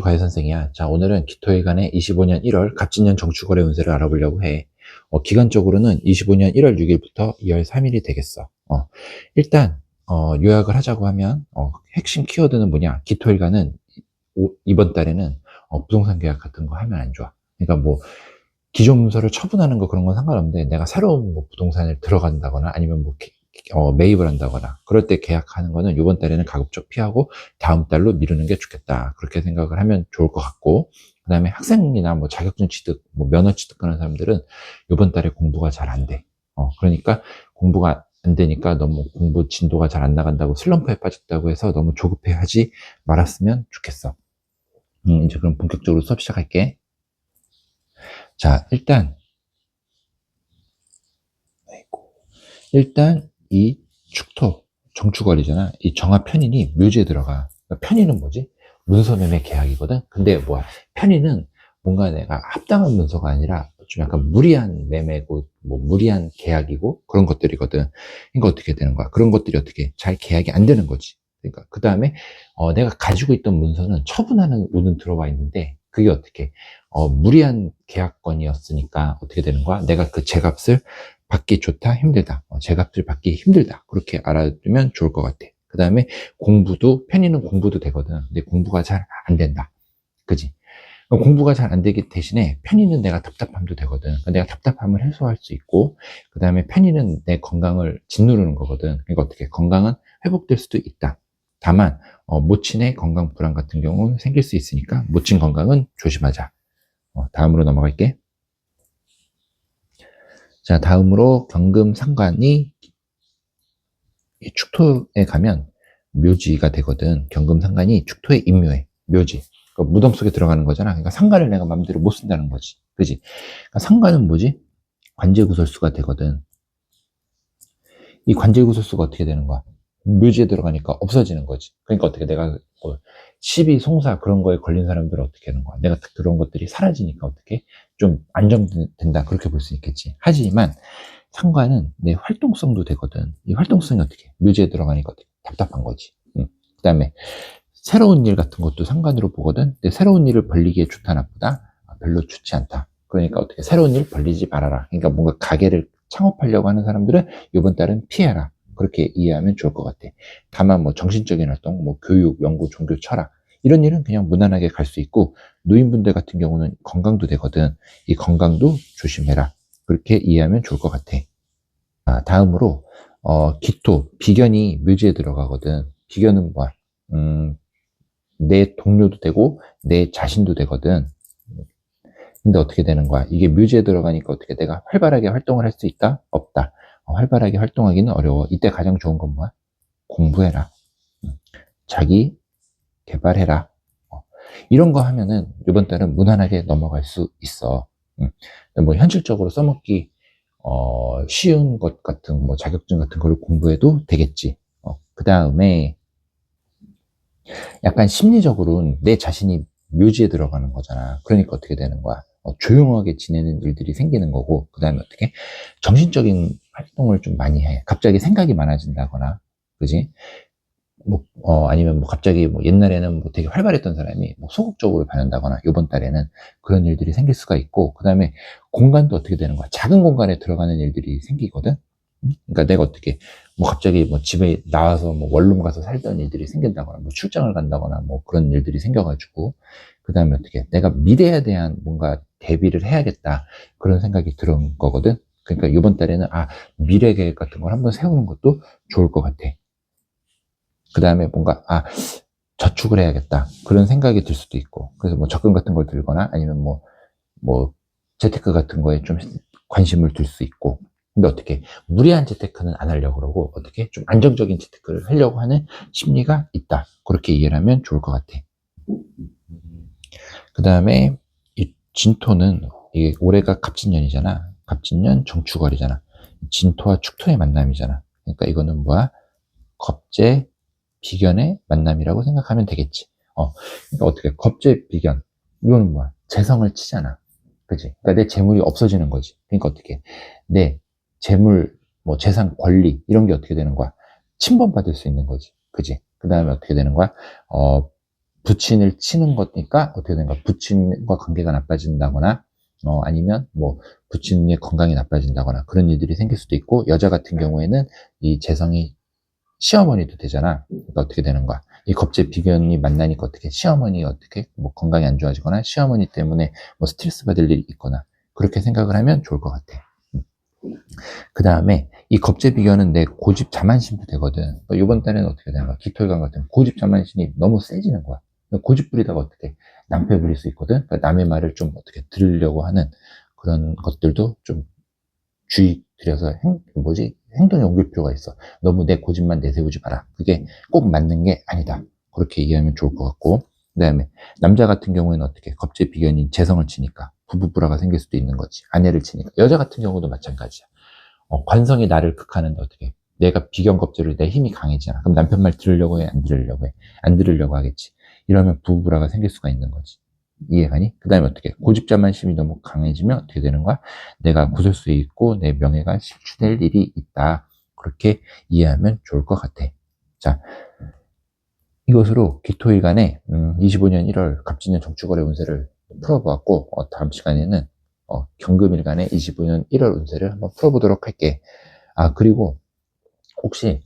가해 선생이야. 자, 오늘은 기토일간의 25년 1월 갑진년 정축월의 운세를 알아보려고 해. 어, 기간적으로는 25년 1월 6일부터 2월 3일이 되겠어. 어, 일단 어, 요약을 하자고 하면 어, 핵심 키워드는 뭐냐? 기토일간은 오- 이번 달에는 어, 부동산 계약 같은 거 하면 안 좋아. 그러니까 뭐 기존 문서를 처분하는 거 그런 건 상관없는데 내가 새로운 뭐 부동산을 들어간다거나 아니면 뭐 기- 어, 매입을 한다거나 그럴 때 계약하는 거는 이번 달에는 가급적 피하고 다음 달로 미루는 게 좋겠다. 그렇게 생각을 하면 좋을 것 같고 그 다음에 학생이나 뭐 자격증 취득, 뭐 면허 취득하는 사람들은 이번 달에 공부가 잘 안 돼. 어, 그러니까 공부가 안 되니까 너무 공부 진도가 잘 안 나간다고 슬럼프에 빠졌다고 해서 너무 조급해 하지 말았으면 좋겠어. 음, 이제 그럼 본격적으로 수업 시작할게. 자, 일단. 일단, 이 축토, 정축월이잖아. 이 정화 편인이 묘지에 들어가. 그러니까 편인은 뭐지? 문서매매 계약이거든? 근데 뭐야? 편인은 뭔가 내가 합당한 문서가 아니라 좀 약간 무리한 매매고, 뭐 무리한 계약이고, 그런 것들이거든. 그러니까 어떻게 되는 거야? 그런 것들이 어떻게 잘 계약이 안 되는 거지. 그러니까, 그 다음에, 어, 내가 가지고 있던 문서는 처분하는 운은 들어와 있는데, 그게 어떻게, 어, 무리한 계약건이었으니까 어떻게 되는 거야? 내가 그 제값을 받기 좋다, 힘들다. 어, 제값을 받기 힘들다. 그렇게 알아두면 좋을 것 같아. 그 다음에 공부도, 편의는 공부도 되거든. 근데 공부가 잘 안 된다. 그지? 그럼 공부가 잘 안 되기 대신에 편의는 내가 답답함도 되거든. 그러니까 내가 답답함을 해소할 수 있고, 그 다음에 편의는 내 건강을 짓누르는 거거든. 그러니까 어떻게, 건강은 회복될 수도 있다. 다만, 어, 모친의 건강 불안 같은 경우는 생길 수 있으니까, 모친 건강은 조심하자. 어, 다음으로 넘어갈게. 자, 다음으로 경금 상관이 이 축토에 가면 묘지가 되거든. 경금 상관이 축토에 임묘해. 묘지. 그 무덤 속에 들어가는 거잖아. 그러니까 상관을 내가 마음대로 못 쓴다는 거지. 그지? 그러니까 상관은 뭐지? 관제구설수가 되거든. 이 관제구설수가 어떻게 되는 거야? 묘지에 들어가니까 없어지는 거지. 그러니까 어떻게 내가 뭐 시비, 송사 그런 거에 걸린 사람들은 어떻게 하는 거야? 내가 딱 들어온 것들이 사라지니까 어떻게 좀 안정된다 그렇게 볼 수 있겠지. 하지만 상관은 내 활동성도 되거든. 이 활동성이 어떻게? 묘지에 들어가니까 어떻게? 답답한 거지. 응. 그다음에 새로운 일 같은 것도 상관으로 보거든. 근데 새로운 일을 벌리기에 좋다 나쁘다? 아, 별로 좋지 않다. 그러니까 어떻게 새로운 일 벌리지 말아라. 그러니까 뭔가 가게를 창업하려고 하는 사람들은 이번 달은 피해라. 그렇게 이해하면 좋을 것 같아. 다만 뭐 정신적인 활동, 뭐 교육, 연구, 종교, 철학 이런 일은 그냥 무난하게 갈 수 있고 노인분들 같은 경우는 건강도 되거든. 이 건강도 조심해라. 그렇게 이해하면 좋을 것 같아. 아, 다음으로 어, 기토, 비견이 묘지에 들어가거든. 비견은 뭐야? 음, 내 동료도 되고 내 자신도 되거든. 근데 어떻게 되는 거야? 이게 묘지에 들어가니까 어떻게 내가 활발하게 활동을 할 수 있다? 없다. 어, 활발하게 활동하기는 어려워. 이때 가장 좋은 건 뭐야? 공부해라. 음, 자기 개발해라. 어, 이런 거 하면은 이번 달은 무난하게 넘어갈 수 있어. 음, 뭐 현실적으로 써먹기 어, 쉬운 것 같은 뭐 자격증 같은 걸 공부해도 되겠지. 어, 그 다음에 약간 심리적으로는 내 자신이 묘지에 들어가는 거잖아. 그러니까 어떻게 되는 거야? 어, 조용하게 지내는 일들이 생기는 거고, 그 다음에 어떻게? 정신적인 활동을 좀 많이 해. 갑자기 생각이 많아진다거나, 그지? 뭐, 어, 아니면 뭐 갑자기 뭐 옛날에는 뭐 되게 활발했던 사람이 뭐 소극적으로 변한다거나, 요번 달에는 그런 일들이 생길 수가 있고, 그 다음에 공간도 어떻게 되는 거야? 작은 공간에 들어가는 일들이 생기거든? 음? 그러니까 내가 어떻게, 뭐 갑자기 뭐 집에 나와서 뭐 원룸 가서 살던 일들이 생긴다거나, 뭐 출장을 간다거나, 뭐 그런 일들이 생겨가지고, 그 다음에 어떻게, 내가 미래에 대한 뭔가 대비를 해야겠다. 그런 생각이 들은 거거든? 그러니까 이번 달에는, 아, 미래 계획 같은 걸 한번 세우는 것도 좋을 것 같아. 그 다음에 뭔가, 아, 저축을 해야겠다. 그런 생각이 들 수도 있고. 그래서 뭐 적금 같은 걸 들거나 아니면 뭐, 뭐, 재테크 같은 거에 좀 관심을 둘 수 있고. 근데 어떻게, 무리한 재테크는 안 하려고 그러고, 어떻게 좀 안정적인 재테크를 하려고 하는 심리가 있다. 그렇게 이해를 하면 좋을 것 같아. 그 다음에, 이 진토는, 이게 올해가 갑진년이잖아. 갑진년 정축월이잖아. 진토와 축토의 만남이잖아. 그러니까 이거는 뭐야? 겁재, 비견의 만남이라고 생각하면 되겠지. 어, 그러니까 어떻게, 겁재, 비견. 이거는 뭐야? 재성을 치잖아. 그지? 그러니까 내 재물이 없어지는 거지. 그러니까 어떻게, 내 재물, 뭐 재산 권리, 이런 게 어떻게 되는 거야? 침범받을 수 있는 거지. 그지? 그 다음에 어떻게 되는 거야? 어, 부친을 치는 거니까 어떻게 되는가? 부친과 관계가 나빠진다거나 어, 아니면 뭐 부친의 건강이 나빠진다거나 그런 일들이 생길 수도 있고 여자 같은 경우에는 이 재성이 시어머니도 되잖아. 그러니까 어떻게 되는 거야? 이 겁제 비견이 만나니까 어떻게 시어머니 어떻게 뭐 건강이 안 좋아지거나 시어머니 때문에 뭐 스트레스 받을 일이 있거나 그렇게 생각을 하면 좋을 것 같아. 그 다음에 이 겁제 비견은 내 고집 자만심도 되거든. 이번 달에는 어떻게 되는 거야? 기토일관 같은 고집 자만심이 너무 세지는 거야. 고집 부리다가 어떻게 낭패 부릴 수 있거든. 그러니까 남의 말을 좀 어떻게 들으려고 하는 그런 것들도 좀 주의 들여서 행, 뭐지 행동에 옮길 필요가 있어. 너무 내 고집만 내세우지 마라. 그게 꼭 맞는 게 아니다. 그렇게 이해하면 좋을 것 같고. 그 다음에 남자 같은 경우에는 어떻게 겁제 비견인 재성을 치니까 부부불화가 생길 수도 있는 거지. 아내를 치니까 여자 같은 경우도 마찬가지야. 어, 관성이 나를 극하는데 어떻게? 내가 비견 겁제를 내 힘이 강해지잖아. 그럼 남편 말 들으려고 해, 안 들으려고 해, 안 들으려고 하겠지. 이러면 부부불화가 생길 수가 있는 거지. 이해가니? 그 다음에 어떻게? 고집자만심이 너무 강해지면 어떻게 되는 거야? 내가 구설수에 있고 내 명예가 실추될 일이 있다. 그렇게 이해하면 좋을 것 같아. 자, 이것으로 기토일간의 음, 25년 1월 갑진년 정축월의 운세를 풀어보았고 어, 다음 시간에는 어, 경금일간의 25년 1월 운세를 한번 풀어보도록 할게. 아 그리고 혹시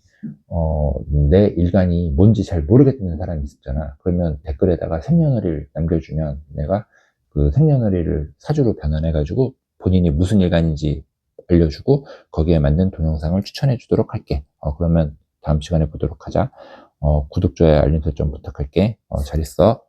어, 내 일간이 뭔지 잘 모르겠는 사람이 있었잖아. 그러면 댓글에다가 생년월일 남겨주면 내가 그 생년월일을 사주로 변환해가지고 본인이 무슨 일간인지 알려주고 거기에 맞는 동영상을 추천해 주도록 할게. 어, 그러면 다음 시간에 보도록 하자. 어, 구독, 좋아요, 알림 설정 부탁할게. 어, 잘 있어.